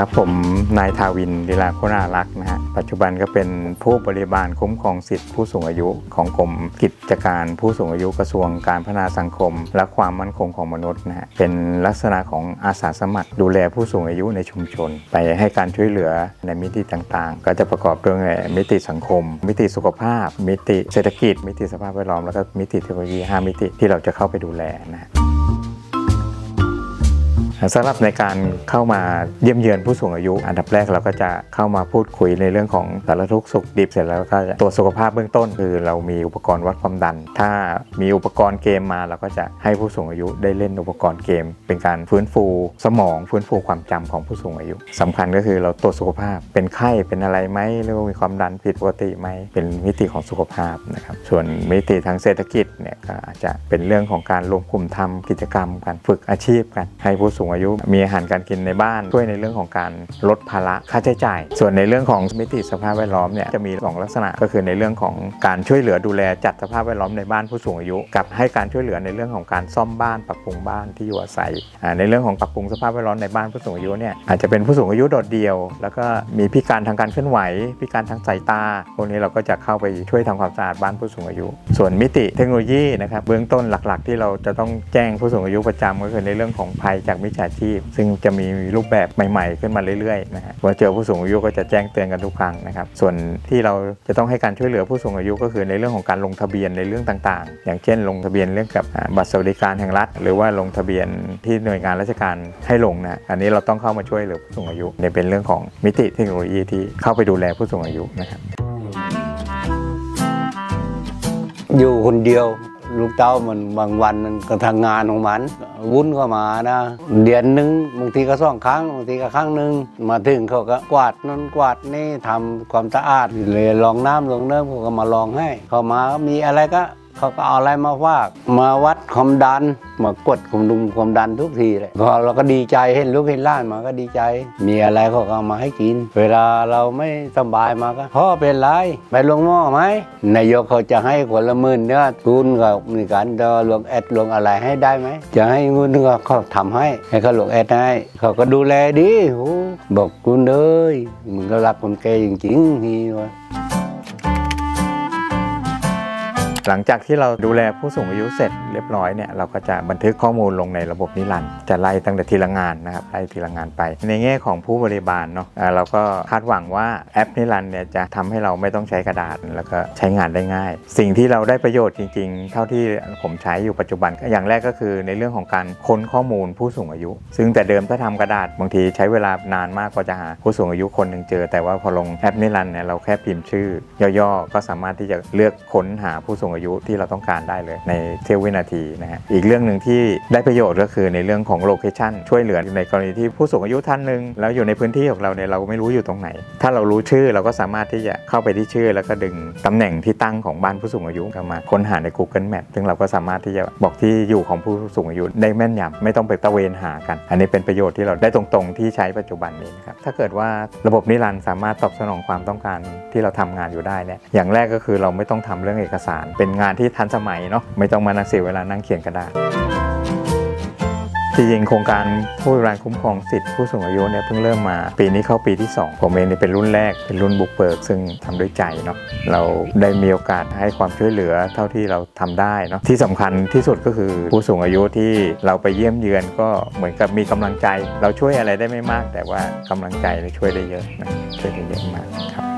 ครับผมนายทาวินลีลาโคนารักษ์นะฮะปัจจุบันก็เป็นผู้บริบาลคุ้มครองสิทธิผู้สูงอายุของกรมกิจการผู้สูงอายุกระทรวงการพัฒนาสังคม และความมั่นคงของมนุษย์นะฮะเป็นลักษณะของอาสาสมัคร ดูแลผู้สูงอายุในชุมชน ไปให้การช่วยเหลือในมิติต่างๆ ก็จะประกอบด้วยมิติสังคม มิติสุขภาพ มิติเศรษฐกิจ มิติสภาพแวดล้อมแล้วก็มิติเทคโนโลยีห้ามิติที่เราจะเข้าไปดูแลนะฮะ สำหรับในการเข้ามาเยี่ยมเยือนผู้สูงอายุ อันดับแรกเราก็จะเข้ามาพูดคุยในเรื่องของสารทุกข์สุขดิบเสร็จแล้วก็ตรวจสุขภาพเบื้องต้น คือเรามีอุปกรณ์วัดความดัน ถ้ามีอุปกรณ์เกมมาเราก็จะให้ผู้สูงอายุได้เล่นอุปกรณ์เกม เป็นการฟื้นฟูสมองฟื้นฟูความจำของผู้สูงอายุสำคัญก็คือเราตรวจสุขภาพเป็นไข้เป็นอะไรไหมหรือว่ามีความดันผิดปกติไหมเป็นมิติของสุขภาพนะครับส่วนมิติทางเศรษฐกิจเนี่ยก็อาจจะเป็นเรื่องของการรวมกลุ่มทำกิจกรรมการฝึกอาชีพกันให้ผู้สูงอายุ มีอาหารการกินในบ้าน ช่วยในเรื่องของการลดภาระค่าใช้จ่าย ส่วนในเรื่องของมิติสภาพแวดล้อมเนี่ยจะมีสองลักษณะก็คือในเรื่องของการช่วยเหลือดูแลจัดสภาพแวดล้อมในบ้านผู้สูงอายุ กับให้การช่วยเหลือในเรื่องของการซ่อมบ้านปรับปรุงบ้านที่อยู่อาศัย ในเรื่องของปรับปรุงสภาพแวดล้อมในบ้านผู้สูงอายุเนี่ยอาจจะเป็นผู้สูงอายุโดดเดี่ยว แล้วก็มีพิการทางการเคลื่อนไหว พิการทางสายตาพวกนี้เราก็จะเข้าไปช่วยทำความสะอาดบ้านผู้สูงอายุ ส่วนมิติเทคโนโลยีนะครับเบื้องต้นหลักๆ ที่เราจะต้องแจ้งผู้สูงอายุประจำก็คือในเรื่องของภัยจากมิจฉาชีพ ซึ่งจะมีรูปแบบใหม่ ๆ ขึ้นมาเรื่อยๆนะฮะเมื่อเจอผู้สูงอายุก็จะแจ้งเตือนกันทุกครั้งนะครับ ส่วนที่เราจะต้องให้การช่วยเหลือผู้สูงอายุก็คือในเรื่องของการลงทะเบียนในเรื่องต่างๆ อย่างเช่น ลงทะเบียนเรื่องกับบัตรสวัสดิการแห่งรัฐ หรือว่าลงทะเบียนที่หน่วยงานราชการให้ลงนะอันนี้เราต้องเข้ามาช่วยเหลือผู้สูงอายุในเป็นเรื่องของมิติเทคโนโลยีที่เข้าไปดูแลผู้สูงอายุนะครับอยู่คนเดียว ลูกเต้ามันบางวันมันก็ทางงานของมัน วุ่นเข้ามานะเดือนหนึ่งบางทีก็สองครั้งบางทีก็ครั้งหนึ่งมาถึงเขาก็กวาดนั่นกวาดนี่ทำความสะอาดเลยลองน้ำลองเนิ่มเขาก็มาลองให้ เขามามีอะไรก็ เขาก็เอาอะไรมาฟากมาวัดความดัน มากดความดุมความดันทุกทีเลยพอเราก็ดีใจเห็นลูกเห็นหล้านมาก็ดีใจ มีอะไรเขาก็เอามาให้กิน เวลาเราไม่สบายมาก็พ่อเป็นไรไปลงหม้อไหมนายกเขาจะให้คนละหมื่นเนี่ยทุนกับมีการดอลงแอดลงอะไรให้ได้ไหมจะให้เงินก็เขาทำให้ให้เขาลงแอดให้เขาก็ดูแลดีโอ้บอกคุณเอ้ยมึงก็รักคนแก่จริงๆนี่วะ หลังจากที่เราดูแลผู้สูงอายุเสร็จเรียบร้อยเนี่ยเราก็จะบันทึกข้อมูลลงในระบบนิรันดร์จะไล่ตั้งแต่ทีละงานนะครับไล่ทีละงานไป ในแง่ของผู้บริบาลเนาะเราก็คาดหวังว่าแอปนิรันดร์เนี่ยจะทำให้เราไม่ต้องใช้กระดาษแล้วก็ใช้งานได้ง่าย สิ่งที่เราได้ประโยชน์จริง ๆ เท่าที่ผมใช้อยู่ปัจจุบันอย่างแรกก็คือในเรื่องของการค้นข้อมูลผู้สูงอายุ ซึ่งแต่เดิมถ้าทำกระดาษบางทีใช้เวลานานมากกว่าจะหาผู้สูงอายุคนหนึ่งเจอ แต่ว่าพอลงแอปนิรันดร์เนี่ยเราแค่พิมพ์ชื่อย่อๆก็สามารถที่จะเลือกค้นหาผู้สูงอายุที่เราต้องการได้เลยในเสี้ยววินาทีนะฮะอีกเรื่องหนึ่งที่ได้ประโยชน์ก็คือในเรื่องของโลเคชันช่วยเหลือในกรณีที่ผู้สูงอายุท่านหนึ่งแล้วอยู่ในพื้นที่ของเราเนี่ยเราไม่รู้อยู่ตรงไหน ถ้าเรารู้ชื่อเราก็สามารถที่จะเข้าไปที่ชื่อ แล้วก็ดึงตำแหน่งที่ตั้งของบ้านผู้สูงอายุเข้ามาค้นหาใน Google Map ซึ่งเราก็สามารถที่จะบอกที่อยู่ของผู้สูงอายุได้แม่นยำไม่ต้องไปตะเวนหากัน อันนี้เป็นประโยชน์ที่เราได้ตรงๆ ที่ใช้ปัจจุบันนี้นะครับถ้าเกิดว่าระบบนิรันดร์สามารถตอบสนองความต้องการที่เราทำงานอยู่ได้เนี่ยอย่างแรกก็คือเราไม่ต้องทำเรื่องเอกสารเป็นงานที่ทันสมัยเนาะไม่ต้องมานั่งเสียเวลานั่งเขียนกระดาษจริงๆโครงการผู้บริการคุ้มครองสิทธิผู้สูงอายุเนี่ยเพิ่งเริ่มมา ปีนี้เข้าปีที่ 2 ผมเองเนี่ยเป็นรุ่นแรกเป็นรุ่นบุกเบิก ซึ่งทำด้วยใจเนาะเราได้มีโอกาสให้ความช่วยเหลือเท่าที่เราทำได้เนาะที่สำคัญที่สุดก็คือผู้สูงอายุที่เราไปเยี่ยมเยือนก็เหมือนกับมีกำลังใจ เราช่วยอะไรได้ไม่มาก แต่ว่ากำลังใจเนี่ยช่วยได้เยอะนะช่วยได้เยอะมากครับ